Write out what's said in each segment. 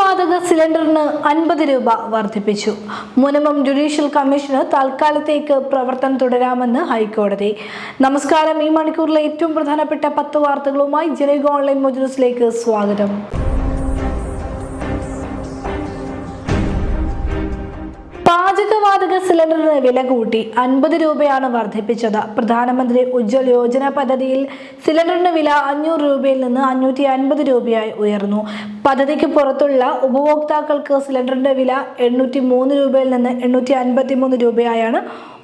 പാചകവാതക സിലിണ്ടറിന് അൻപത് രൂപ വർദ്ധിപ്പിച്ചു. മുനമം ജുഡീഷ്യൽ കമ്മീഷന് തൽക്കാലത്തേക്ക് പ്രവർത്തനം തുടരാമെന്ന് ഹൈക്കോടതി. നമസ്കാരം. ഈ മണിക്കൂറിലെ ഏറ്റവും പ്രധാനപ്പെട്ട പത്ത് വാർത്തകളുമായി ജനക ഓൺലൈൻ മോജിനസിലേക്ക് സ്വാഗതം. പാചകവാതക സിലിണ്ടറിന് വില കൂട്ടി അൻപത് രൂപയാണ് വർദ്ധിപ്പിച്ചത്. പ്രധാനമന്ത്രി ഉജ്ജ്വൽ യോജന പദ്ധതിയിൽ സിലിണ്ടറിന് വില അഞ്ഞൂറ് രൂപയിൽ നിന്ന് അഞ്ഞൂറ്റി അൻപത് രൂപയായി ഉയർന്നു. പദ്ധതിക്ക് പുറത്തുള്ള ഉപഭോക്താക്കൾക്ക് സിലിണ്ടറിന്റെ വില എണ്ണൂറ്റി മൂന്ന് രൂപയിൽ നിന്ന് എണ്ണൂറ്റി അൻപത്തി മൂന്ന് രൂപയായാണ്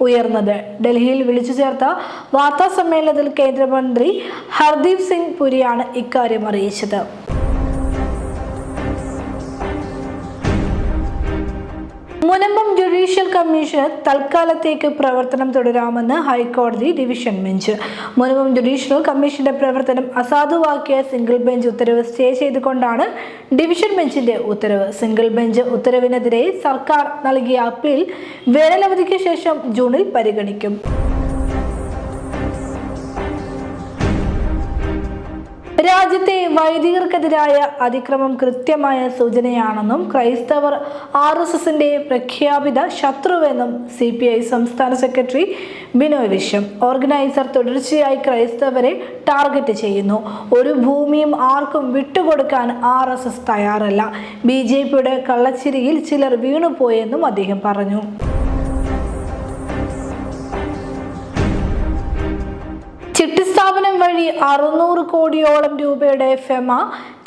ഉയർന്നത്. ഡൽഹിയിൽ വിളിച്ചു ചേർത്ത വാർത്താ സമ്മേളനത്തിൽ കേന്ദ്രമന്ത്രി ഹർദീപ് സിംഗ് പുരിയാണ് ഇക്കാര്യം അറിയിച്ചത്. മുനമ്പം കമ്മീഷൻ തൽക്കാലത്തേക്ക് പ്രവർത്തനം തുടരാമെന്ന് ഹൈക്കോടതി ഡിവിഷൻ ബെഞ്ച്. മുൻപും ജുഡീഷ്യൽ കമ്മീഷന്റെ പ്രവർത്തനം അസാധുവാക്കിയ സിംഗിൾ ബെഞ്ച് ഉത്തരവ് സ്റ്റേ ചെയ്തുകൊണ്ടാണ് ഡിവിഷൻ ബെഞ്ചിന്റെ ഉത്തരവ്. സിംഗിൾ ബെഞ്ച് ഉത്തരവിനെതിരെ സർക്കാർ നൽകിയ അപ്പീൽ വേനലവധിക്ക് ശേഷം ജൂണിൽ പരിഗണിക്കും. രാജ്യത്തെ വൈദികർക്കെതിരായ അതിക്രമം കൃത്യമായ സൂചനയാണെന്നും ക്രൈസ്തവർ ആർ എസ് എസിന്റെ പ്രഖ്യാപിത ശത്രുവെന്നും സി പി ഐ സംസ്ഥാന സെക്രട്ടറി ബിനോയ് വിശ്വം. ഓർഗനൈസർ തുടർച്ചയായി ക്രൈസ്തവരെ ടാർഗറ്റ് ചെയ്യുന്നു. ഒരു ഭൂമിയും ആർക്കും വിട്ടുകൊടുക്കാൻ ആർ എസ് എസ് തയ്യാറല്ല. ബി ജെ പിയുടെ കള്ളച്ചിരിയിൽ ചിലർ വീണുപോയെന്നും അദ്ദേഹം പറഞ്ഞു. സ്ഥാപനം വഴി അറുന്നൂറ് കോടിയോളം രൂപയുടെ ഫെമ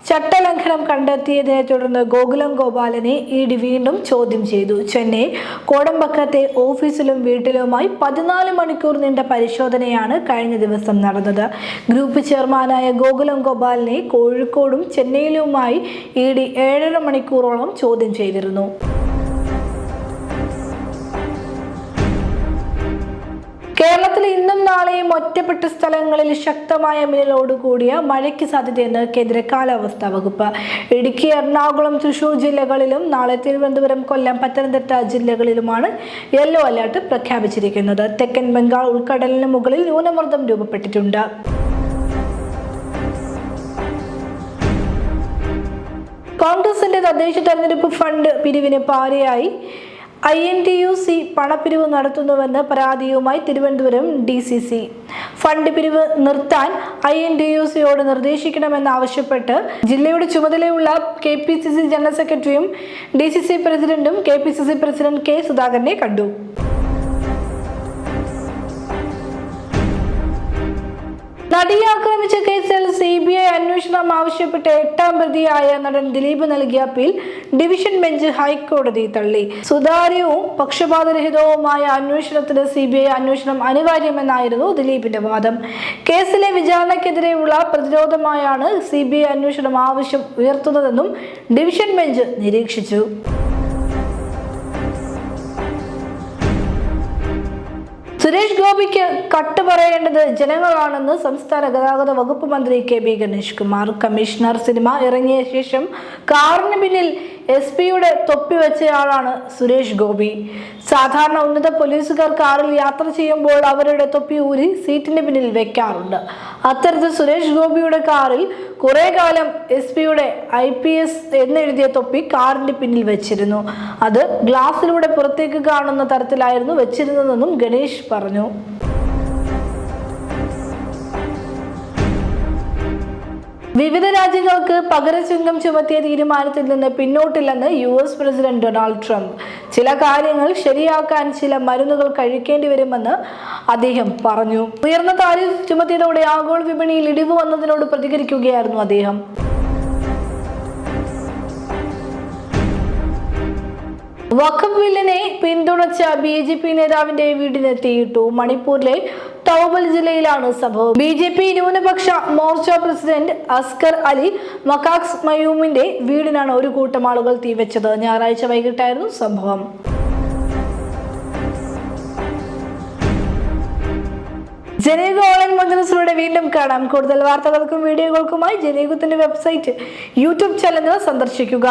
ചട്ടലംഘനം കണ്ടെത്തിയതിനെ തുടർന്ന് ഗോകുലം ഗോപാലനെ ഇ ഡി വീണ്ടും ചോദ്യം ചെയ്തു. ചെന്നൈ കോടമ്പക്കത്തെ ഓഫീസിലും വീട്ടിലുമായി പതിനാല് മണിക്കൂർ നീണ്ട പരിശോധനയാണ് കഴിഞ്ഞ ദിവസം നടന്നത്. ഗ്രൂപ്പ് ചെയർമാനായ ഗോകുലം ഗോപാലിനെ കോഴിക്കോടും ചെന്നൈയിലുമായി ഇ ഡി ഏഴര മണിക്കൂറോളം ചോദ്യം ചെയ്തിരുന്നു. ഇന്നും നാളെയും ഒറ്റപ്പെട്ട സ്ഥലങ്ങളിൽ ശക്തമായ മിന്നലോട് കൂടിയ മഴയ്ക്ക് സാധ്യതയെന്ന് കേന്ദ്ര കാലാവസ്ഥാ വകുപ്പ്. ഇടുക്കി എറണാകുളം തൃശൂർ ജില്ലകളിലും നാളെ തിരുവനന്തപുരം കൊല്ലം പത്തനംതിട്ട ജില്ലകളിലുമാണ് യെല്ലോ അലർട്ട് പ്രഖ്യാപിച്ചിരിക്കുന്നത്. തെക്കൻ ബംഗാൾ ഉൾക്കടലിന് മുകളിൽ ന്യൂനമർദ്ദം രൂപപ്പെട്ടിട്ടുണ്ട്. കോൺഗ്രസിന്റെ തദ്ദേശ തെരഞ്ഞെടുപ്പ് ഫണ്ട് പിരിവിന് പാരയായി. I N T U C പണപ്പിരിവ് നടത്തുന്നുവെന്ന് പരാതിയുമായി Thiruvananthapuram D C C. Fund പിരിവ് നിർത്താൻ ഐ എൻ ടി യു സിയോട് നിർദ്ദേശിക്കണമെന്നാവശ്യപ്പെട്ട് ജില്ലയുടെ ചുമതലയുള്ള K P C C general സെക്രട്ടറിയും ഡി സി സി പ്രസിഡന്റും K P C C president K സുധാകരനെ കണ്ടു. നടിയെ ആക്രമിച്ച അന്വേഷണം ആവശ്യപ്പെട്ട് എട്ടാം പ്രതിയായ നടൻ ദിലീപ് നൽകിയ അപ്പീൽ ഡിവിഷൻ ബെഞ്ച് ഹൈക്കോടതി തള്ളി. സുതാര്യവും പക്ഷപാതരഹിതവുമായ അന്വേഷണത്തിന് സി ബി ഐ അന്വേഷണം അനിവാര്യമെന്നായിരുന്നു ദിലീപിന്റെ വാദം. കേസിലെ വിചാരണക്കെതിരെയുള്ള പ്രതിരോധമായാണ് സി ബി ഐ അന്വേഷണം ആവശ്യം ഉയർത്തുന്നതെന്നും ഡിവിഷൻ ബെഞ്ച് നിരീക്ഷിച്ചു. സുരേഷ് ഗോപിക്ക് കട്ട് പറയേണ്ടത് ജനങ്ങളാണെന്ന് സംസ്ഥാന ഗതാഗത വകുപ്പ് മന്ത്രി K B Ganesh Kumar. Commissioner cinema ഇറങ്ങിയ ശേഷം കാറിന് പിന്നിൽ എസ് പിയുടെ തൊപ്പി വെച്ചയാളാണ് സുരേഷ് ഗോപി. സാധാരണ ഉന്നത പോലീസുകാർ കാറിൽ യാത്ര ചെയ്യുമ്പോൾ അവരുടെ തൊപ്പി ഊരി സീറ്റിന് പിന്നിൽ വെക്കാറുണ്ട്. അത്തരത്തിൽ സുരേഷ് ഗോപിയുടെ കാറിൽ കുറെ കാലം എസ് പിയുടെ ഐ പി എസ് എന്നെഴുതിയ തൊപ്പി കാറിന്റെ പിന്നിൽ വെച്ചിരുന്നു. അത് ഗ്ലാസിലൂടെ പുറത്തേക്ക് കാണുന്ന തരത്തിലായിരുന്നു വെച്ചിരുന്നതെന്നും ഗണേഷ് പറഞ്ഞു. വിവിധ രാജ്യങ്ങൾക്ക് പകരചുങ്കം ചുമത്തിയ തീരുമാനത്തിൽ നിന്ന് പിന്നോട്ടില്ലെന്ന് U S president Donald Trump. ചില കാര്യങ്ങൾ ശരിയാക്കാൻ ചില മരുന്നുകൾ കഴിക്കേണ്ടി വരുമെന്ന് അദ്ദേഹം പറഞ്ഞു. ഉയർന്ന താരിഫ് ചുമത്തിയതോടെ ആഗോള വിപണിയിൽ ഇടിവ് വന്നതിനോട് പ്രതികരിക്കുകയായിരുന്നു അദ്ദേഹം. വഖഫ് ബില്ലിനെ പിന്തുണച്ച ബി ജെ പി നേതാവിന്റെ വീടിന് തീയിട്ടു മണിപ്പൂരിലെ തൗബൽ ജില്ലയിലാണ് സംഭവം. ബി ജെ പി ന്യൂനപക്ഷ മോർച്ച പ്രസിഡന്റ് അസ്കർ അലി മക്കാക്സ് മയൂമിന്റെ വീടിനാണ് ഒരു കൂട്ടം ആളുകൾ തീവച്ചത്. ഞായറാഴ്ച വൈകിട്ടായിരുന്നു സംഭവം. ജനേക ഓൺലൈൻ മജ്ലിസിലൂടെ വീണ്ടും കാണാം. കൂടുതൽ വാർത്തകൾക്കും വീഡിയോകൾക്കുമായി ജനേകത്തിന്റെ വെബ്സൈറ്റ് യൂട്യൂബ് ചാനൽ സന്ദർശിക്കുക.